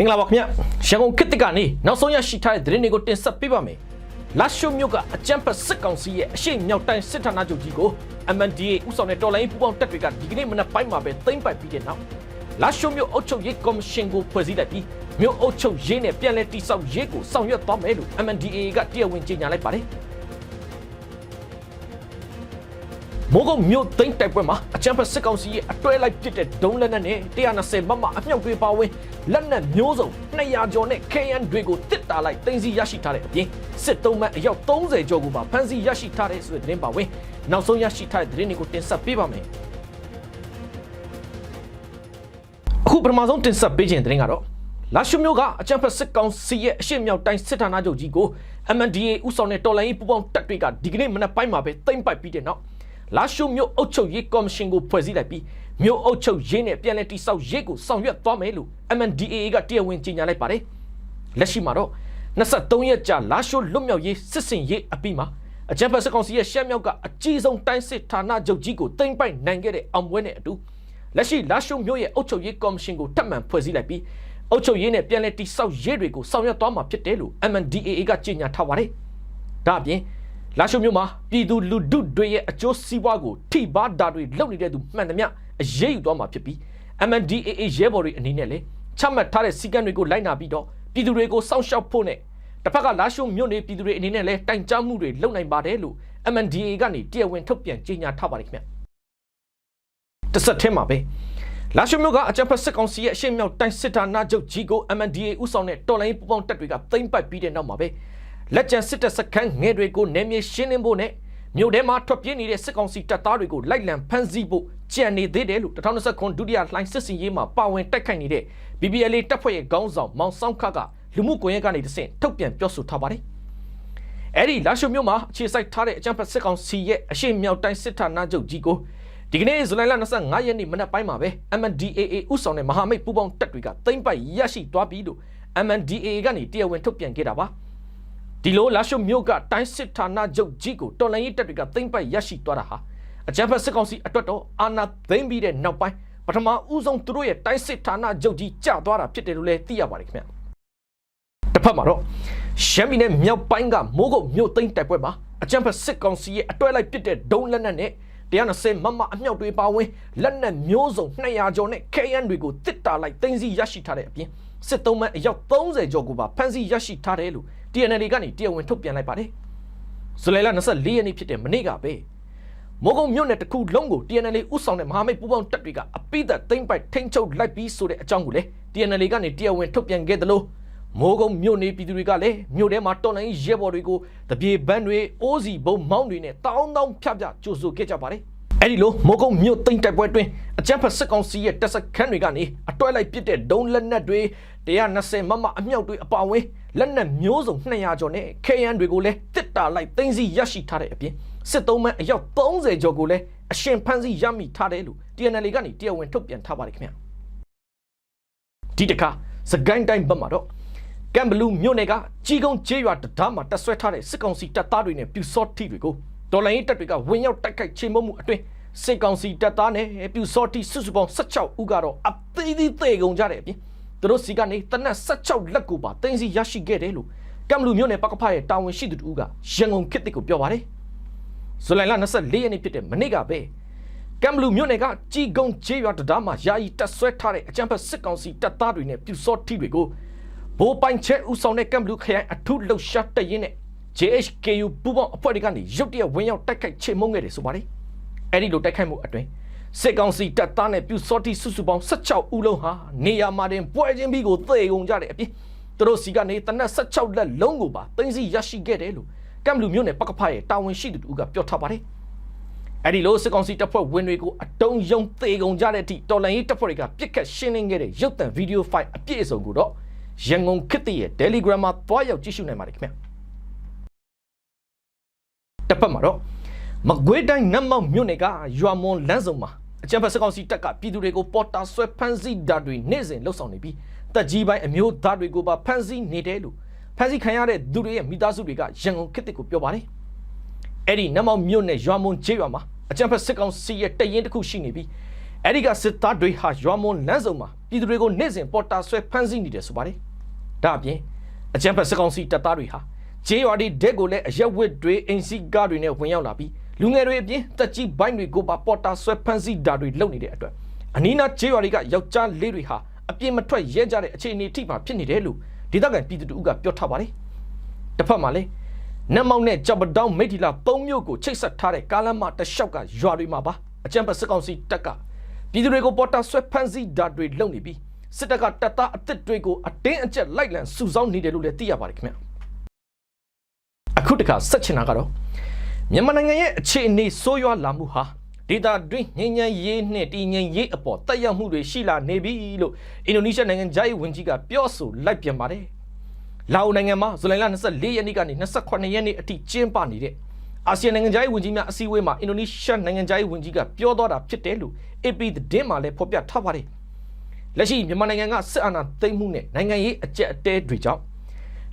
မင်္ဂလာပါခင်ဗျရန်ကုန်ခေတ်တစ်ကနေနောက်ဆုံးရရှိထားတဲ့သတင်းတွေကိုတင်ဆက်ပေးပါမယ်လာရှိုမြို့ကအကြမ်းဖက်စစ်ကောင်စီရဲ့အရှိမြောက်တိုင်းစစ်ဌာနချုပ်ကြီးကို MNDA ဥဆောင်တဲ့တော်လိုင်းပူပေါင်းတပ်တွေကဒီကနေ့မနက်ပိုင်းမှာပဲသိမ်းပိုက်ပြီးတဲ့နောက်လာရှိုမြို့အုပ်ချုပ်ရေးကော်မရှင်ကိုဖွဲ့စည်းလိုက်ပြီးမြို့အုပ်ချုပ်ရေးနဲ့ပြည်내တိစောက်ရေးကိုဆောင်ရွက်သွားမယ်လို့ MNDA ကတရားဝင်ကြေညာလိုက်ပါတယ် မိုးကုတ်မြို့သိမ်းတိုက်ပွဲမှာအချမ်းဖက်စစ်ကောင်စီရဲ့အတွဲလိုက်ပစ်တဲ့ဒုံးလက်နက်နဲ့120မမအမြောက်တွေပါဝင်လက်နက်မျိုးစုံ200ကျော်နဲ့ KN တွေကိုတစ်တာလိုက်သိမ်းဆီးရရှိထားတဲ့အပြင်စစ်သုံးမအယောက်30ကျော်ကိုပါဖမ်းဆီးရရှိထားတဲ့ဆိုတဲ့သတင်းပါဝင်နောက်ဆုံးရရှိထားတဲ့သတင်းတွေကိုတင်ဆက်ပေးပါမယ်အခုပထမဆုံးတင်ဆက်ပေးခြင်းသတင်းကတော့လာရှုမျိုးကအချမ်းဖက်စစ်ကောင်စီရဲ့အရှိမြောက်တိုင်းစစ်ဌာနချုပ်ကြီးကို MNDA ဥဆောင်တဲ့တော်လိုင်းပူပေါင်းတပ်တွေကဒီကနေ့မနက်ပိုင်းမှာပဲသိမ်းပိုက်ပြီးတဲ့နောက် လာရှုမြို့အုပ်ချုပ်ရေးကော်မရှင်ကိုဖွဲ့စည်းလိုက်ပြီးမြို့အုပ်ချုပ်ရေးနဲ့ပြည်내တိစောက်ရေးကိုဆောင်ရွက်သွားမယ်လို့ MNDA ကတရားဝင်ကြေညာလိုက်ပါတယ်။လက်ရှိမှာတော့23ရက်ကြာလာရှုလွတ်မြောက်ရေးစစ်စင်ရေးအပြီးမှာအကြံဖက်စကောင်စီရဲ့ရှမ်းမြောက်ကအကြီးဆုံးတိုင်းစစ်ဌာနချုပ်ကြီးကိုတင်ပိုက်နိုင်ခဲ့တဲ့အောင်ပွဲနဲ့အတူလက်ရှိလာရှုမြို့ရဲ့အုပ်ချုပ်ရေးကော်မရှင်ကိုထပ်မံဖွဲ့စည်းလိုက်ပြီးအုပ်ချုပ်ရေးနဲ့ပြည်내တိစောက်ရေးတွေကိုဆောင်ရွက်သွားမှာဖြစ်တယ်လို့ MNDA ကကြေညာထားပါတယ်။ဒါအပြင် လာရှုမြို့မှာပြည်သူလူထုတွေရဲ့အကျိုးစီးပွားကိုထိပါတာတွေလုပ်နေတဲ့သူမှန်သမျှအရေးယူသွားမှာဖြစ်ပြီး MNDAA ရဲဘော်တွေအနေနဲ့လည်းချမှတ်ထားတဲ့စီကံတွေကိုလိုက်နာပြီးတော့ပြည်သူတွေကိုစောင့်ရှောက်ဖို့နဲ့တစ်ဖက်ကလာရှုမြို့နေပြည်သူတွေအနေနဲ့လည်းတိုင်ကြားမှုတွေလုပ်နိုင်ပါတယ်လို့ MNDAA ကနေတရားဝင်ထုတ်ပြန်ကြေညာထားပါတယ်ခင်ဗျတစ်ဆက်တည်းမှာပဲလာရှုမြို့ကအကြံဖက်စစ်ကောင်စီရဲ့အရှိန်မြောက်တိုင်းစစ်ဌာနချုပ်ကြီးကို MNDAA ဥဆောင်တဲ့တော်လိုင်းပူပေါင်းတပ်တွေကသိမ်းပိုက်ပြီးတဲ့နောက်မှာပဲ လက်ကျန်စစ်တပ်စခန်းငယ်တွေကိုနယ်မြေရှင်းလင်းဖို့နဲ့မြို့ထဲမှာထွက်ပြေးနေတဲ့စစ်ကောင်စီတပ်သားတွေကိုလိုက်လံဖမ်းဆီးဖို့ကြံနေသေးတယ်လို့2019ဒုတိယလှိုင်းစစ်စင်ရေးမှာပါဝင်တိုက်ခိုက်နေတဲ့ BBLA တပ်ဖွဲ့ရဲ့ခေါင်းဆောင်မောင်ဆောင်ခကလူမှုကွန်ရက်ကနေတဆင့်ထုတ်ပြန်ပြောဆိုထားပါတယ်။အဲ့ဒီလာရှုမြို့မှာအခြေစိုက်ထားတဲ့အကြံဖက်စစ်ကောင်စီရဲ့အရှိန်မြောက်တိုင်းစစ်ဌာနချုပ်ကြီးကိုဒီကနေ့ဇူလိုင်လ25ရက်နေ့မနက်ပိုင်းမှာပဲ MNDAA ဥဆောင်တဲ့မဟာမိတ်ပူးပေါင်းတပ်တွေကသိမ်းပိုက်ရရှိသွားပြီလို့ MNDAA ကနေတရားဝင်ထုတ်ပြန်ခဲ့တာပါ။ ဒီလိုလာရှုမြို့ကတိုင်းစစ်ဌာနချုပ်ကြီးကိုတော်လှန်ရေးတပ်တွေကသိမ်းပိုက်ရရှိသွားတာဟာအကြမ်းဖက်စစ်ကောင်စီအတွက်တော့အာဏာသိမ်းပြီးတဲ့နောက်ပိုင်းပထမဦးဆုံးသူတို့ရဲ့တိုင်းစစ်ဌာနချုပ်ကြီးကျသွားတာဖြစ်တယ်လို့လည်းသိရပါတယ်ခင်ဗျတစ်ဖက်မှာတော့ရှမ်းပြည်နယ်မြောက်ပိုင်းကမိုးကုတ်မြို့သိမ်းတိုက်ပွဲမှာအကြမ်းဖက်စစ်ကောင်စီရဲ့အတွဲလိုက်ပစ်တဲ့ဒုံးလက်နက်နဲ့120မမအမြောက်တွေပါဝင်လက်နက်မျိုးစုံ200ကျော်နဲ့ KN တွေကိုတစ်တာလိုက်သိမ်းဆီးရရှိထားတဲ့အပြင်စစ်သုံးမန်းအယောက်30ကျော်ကိုပါဖမ်းဆီးရရှိထားတယ်လို့ TNL ကနေတရားဝင်ထုတ်ပြန်လိုက်ပါတယ်ဇူလိုင်လ24ရက်နေ့ဖြစ်တဲ့မနေ့ကပဲမိုးကုံမြို့နယ်တစ်ခုလုံးကို TNL ဥဆောင်တဲ့မဟာမိတ်ပူးပေါင်းတပ်တွေကအပိသက်သိမ့်ပိုက်ထိန်းချုပ်လိုက်ပြီးဆိုတဲ့အကြောင်းကိုလည်း TNL ကနေတရားဝင်ထုတ်ပြန်ခဲ့သလိုမိုးကုံမြို့နေပြည်သူတွေကလည်းမြို့ထဲမှာတော်လိုင်းရဲဘော်တွေကိုတပြေဘန်းတွေအိုးစီဘုံမောင်းတွေနဲ့တောင်းတောင်းဖြတ်ဖြတ်ကြိုဆိုခဲ့ကြပါတယ်အဲ့ဒီလိုမိုးကုံမြို့သိမ့်တိုက်ပွဲအတွင်းအကြမ်းဖက်စစ်ကောင်စီရဲ့တပ်စခန်းတွေကနေအတွဲလိုက်ပစ်တဲ့ဒုံးလက်နက်တွေ 120မမအမြောက်တွေအပါအဝင်လက်နက်မျိုးစုံ200ကျော်နဲ့ KN တွေကိုလည်းတစ်တာလိုက်သိမ်းဆီးရရှိထားတဲ့အပြင်စစ်သုံးမန်းအယောက်30ကျော်ကိုလည်းအရှင်ဖမ်းဆီးရမိထားတယ်လို့ TNL ကနေတရားဝင်ထုတ်ပြန်ထားပါတယ်ခင်ဗျာဒီတခါစကိုင်းတိုင်းဘက်မှာတော့ကမ်ဘလူးမြို့နယ်ကကြီးကုန်းကျေးရွာတံတားမှာတက်ဆွဲထားတဲ့စစ်ကောင်စီတပ်သားတွေနဲ့ပြူစောတိတွေကိုတော်လိုင်းတပ်တွေကဝင်ရောက်တိုက်ခိုက်ချေမှုမှုအတွင်းစစ်ကောင်စီတပ်သားနဲ့ပြူစောတိစုစုပေါင်း16ဦးကတော့အသေးသေးသေကုန်ကြတဲ့အပြင် သူတို့စီကနေတနက်16လက်ကိုပါတင်စီရရှိခဲ့တယ်လို့ကမ်ဘလူးမြို့နယ်ပကဖရဲ့တာဝန်ရှိသူတို့ကရန်ကုန်ခေတ်တစ်ကိုပြောပါတယ်ဇူလိုင်လ24ရက်နေ့ဖြစ်တဲ့မနေ့ကပဲကမ်ဘလူးမြို့နယ်ကကြီးကုန်းကျေးရွာတံတားမှာယာယီတက်ဆွဲထားတဲ့အကြမ်းဖက်စစ်ကောင်စီတပ်သားတွေနဲ့ပြူစောတိတွေကိုဘိုးပိုင်ချဲဦးဆောင်တဲ့ကမ်ဘလူးခရိုင်အထူးလှုပ်ရှားတပ်ရင်းနဲ့ JHKU ပူပေါင်းအဖွဲ့တွေကနေရုတ်တရက်ဝင်ရောက်တိုက်ခိုက်ချေမှုန်းခဲ့တယ်ဆိုပါတယ်အဲ့ဒီလိုတိုက်ခိုက်မှုအတွင်း စစ်ကောင်စီတပ်သားနဲ့ပြူစောတိစုစုပေါင်း16ဦးလုံးဟာနေရာမှာတင်ပွဲချင်းပြီးကိုသေကုန်ကြတဲ့အပြင်သူတို့စီကနေတနက်16လက်လုံးကိုပါတင်းစီရရှိခဲ့တယ်လို့ကမ်ဘလူးမြို့နယ်ပကဖရဲ့တာဝန်ရှိသူတို့ကပြောထားပါတယ်အဲ့ဒီလိုစစ်ကောင်စီတပ်ဖွဲ့ဝင်တွေကိုအတုံးယုံသေကုန်ကြတဲ့အထိတော်လန်ရေးတပ်ဖွဲ့တွေကပြစ်ခတ်ရှင်းလင်းခဲ့တဲ့ရုပ်သံဗီဒီယိုဖိုင်အပြည့်အစုံကိုတော့ရန်ကုန်ခေတ်တရဲ့ Telegram မှာတွားရောက်ကြည့်ရှုနိုင်ပါတယ်ခင်ဗျတစ်ဖက်မှာတော့မကွေးတိုင်းနတ်မောက်မြို့နယ်ကရွာမွန်လမ်းစုံမှာ အကြံဖက်စကောင်စီတပ်ကပြည်သူတွေကိုပေါ်တာဆွဲဖမ်းဆီးတာတွေနေ့စဉ်လှုပ်ဆောင်နေပြီးတက်ကြီးပိုင်းအမျိုးသားတွေကိုပါဖမ်းဆီးနေတယ်လို့ဖမ်းဆီးခံရတဲ့သူတွေရဲ့မိသားစုတွေကရန်ကုန်ခေတ်ကိုပြောပါတယ်အဲ့ဒီနတ်မောက်မြို့နယ်ရွာမွန်ကျေးရွာမှာအကြံဖက်စစ်ကောင်စီရဲ့တရင်တစ်ခုရှိနေပြီးအဲ့ဒီကစစ်သားတွေဟာရွာမွန်လမ်းစုံမှာပြည်သူတွေကိုနေ့စဉ်ပေါ်တာဆွဲဖမ်းဆီးနေတယ်ဆိုပါတယ်ဒါအပြင်အကြမ်းဖက်စစ်ကောင်စီတပ်သားတွေဟာဂျေးရွာဒီဒက်ကိုလည်းအရက်ဝစ်တွေအင်စီကားတွေနဲ့ဝင်ရောက်လာပြီး လူငယ်တွေအပြင်တက်ကြီးဘိုင်းတွေကိုပါပေါ်တာဆွဲဖမ်းဆီးတာတွေလုပ်နေတဲ့အတွက်အနီးနားဂျေးရွာတွေကယောက်ျားလေးတွေဟာအပြင်းမထွက်ရဲကြတဲ့အခြေအနေအထိမှဖြစ်နေတယ်လို့ဒေသခံပြည်သူတို့ကပြောထားပါတယ်တစ်ဖက်မှာလည်းနတ်မောင်နဲ့ကြောက်ပတောင်းမိထီလာ၃မြို့ကိုချိတ်ဆက်ထားတဲ့ကားလမ်းမတစ်လျှောက်ကရွာတွေမှာပါအကြမ်းဖက်စစ်ကောင်စီတပ်ကပြည်သူတွေကိုပေါ်တာဆွဲဖမ်းဆီးတာတွေလုပ်နေပြီးစစ်တပ်ကတပ်သားအသစ်တွေကိုအတင်းအကျပ်လိုက်လံစုဆောင်းနေတယ်လို့လည်းသိရပါတယ်ခင်ဗျအခုတခါဆက်ချင်တာကတော့ မြန်မာနိုင်ငံရဲ့အခြေအနေဆိုးရွားလာမှုဟာဒေတာတွင်းငြိမ်းချမ်းရေးနဲ့တည်ငြိမ်ရေးအပေါ်တက်ရောက်မှုတွေရှိလာနေပြီလို့အင်ဒိုနီးရှားနိုင်ငံသားရေးဝန်ကြီးကပြောဆိုလိုက်ပြန်ပါတယ်။လာအိုနိုင်ငံမှာဇူလိုင်လ24ရက်နေ့ကနေ28ရက်နေ့အထိကျင်းပနေတဲ့အာဆီယံနိုင်ငံသားရေးဝန်ကြီးများအစည်းအဝေးမှာအင်ဒိုနီးရှားနိုင်ငံသားရေးဝန်ကြီးကပြောသွားတာဖြစ်တယ်လို့ AP သတင်းမှာလည်းဖော်ပြထားပါတယ်။လက်ရှိမြန်မာနိုင်ငံကစစ်အာဏာသိမ်းမှုနဲ့နိုင်ငံရေးအကြက်အတဲတွေကြောင့်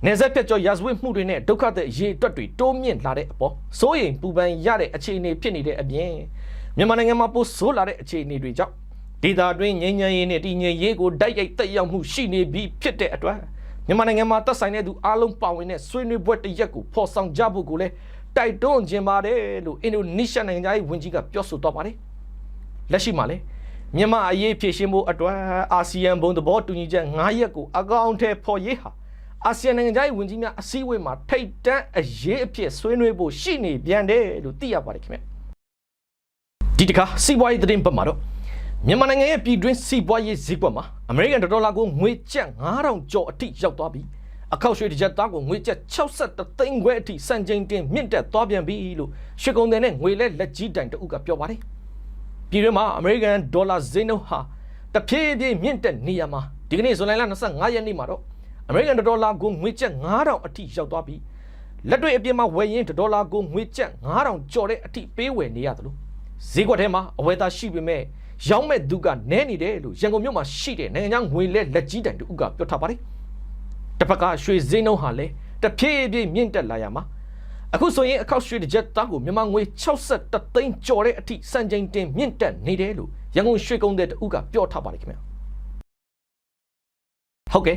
နေဆက်ပြတ်ကျော်ရာဇဝတ်မှုတွေနဲ့ဒုက္ခတဲ့ရေအတွက်တွေတိုးမြင့်လာတဲ့အပေါ်စိုးရိမ်ပူပန်ရတဲ့အခြေအနေဖြစ်နေတဲ့အပြင်မြန်မာနိုင်ငံမှာပိုဆိုးလာတဲ့အခြေအနေတွေကြောင့်ဒေသတွင်းငြိမ်းချမ်းရေးနဲ့တည်ငြိမ်ရေးကိုတိုက်ရိုက်တက်ရောက်မှုရှိနေပြီးဖြစ်တဲ့အတွက်မြန်မာနိုင်ငံမှာသက်ဆိုင်တဲ့သူအားလုံးပါဝင်တဲ့ဆွေးနွေးပွဲတစ်ရက်ကိုဖော်ဆောင်ကြဖို့ကိုလည်းတိုက်တွန်းခြင်းပါတယ်လို့အင်ဒိုနီးရှားနိုင်ငံသားရေးဝန်ကြီးကပြောဆိုတော့ပါတယ်လက်ရှိမှာလည်းမြန်မာအရေးဖြည့်ရှင်းဖို့အတွက်အာဆီယံဘုံသဘောတူညီချက်9ရက်ကိုအကောင့်ထဲပေါ်ရေးဟာ အာဆီယံနိုင်ငံသားရေးဝန်ကြီးများအစည်းအဝေးမှာထိတ်တန့်အရေးအဖြစ်ဆွေးနွေးဖို့ရှိနေပြန်တယ်လို့သိရပါတယ်ခင်ဗျဒီတခါစီးပွားရေးသတင်းပတ်မှာတော့မြန်မာနိုင်ငံရဲ့ပြည်တွင်းစီးပွားရေးဈေးကွက်မှာအမေရိကန်ဒေါ်လာကိုငွေကျပ်9000ကျော်အထိရောက်သွားပြီးအခောက်ရွှေတစ်ကြက်သားကိုငွေကျပ်63သိန်းခွဲအထိစံချိန်တင်မြင့်တက်သွားပြန်ပြီလို့ရွှေကုန်တယ်နဲ့ငွေလဲလက်ကြီးတိုင်တအုပ်ကပြောပါတယ်ပြည်တွင်းမှာအမေရိကန်ဒေါ်လာဈေးနှုန်းဟာတဖြည်းဖြည်းမြင့်တက်နေရမှာဒီကနေ့ဇွန်လ25ရက်နေ့မှာတော့ အမေရိကန်ဒေါ်လာကိုငွေကျပ်9000အထိရောက်သွားပြီးလက်တွေ့အပြင်မှာဝယ်ရင်ဒေါ်လာကိုငွေကျပ်9000ကျော်တဲ့အထိပေးဝယ်နေရတယ်လို့ဈေးကွက်ထဲမှာအဝယ်သားရှိပေမဲ့ရောင်းမဲ့သူကနဲနေတယ်လို့ရန်ကုန်မြို့မှာရှိတဲ့နိုင်ငံခြားငွေလဲလက်ကြီးတိုင်တူကပြောထားပါတယ်တစ်ဖက်ကရွှေဈေးနှုန်းဟာလည်းတဖြည်းဖြည်းမြင့်တက်လာရမှာအခုဆိုရင်အခောက်ရွှေတစ်ကြက်သားကိုမြန်မာငွေ63သိန်းကျော်တဲ့အထိစံချိန်တင်မြင့်တက်နေတယ်လို့ရန်ကုန်ရွှေကုန်းတဲ့တူကပြောထားပါတယ်ခင်ဗျာဟုတ်ကဲ့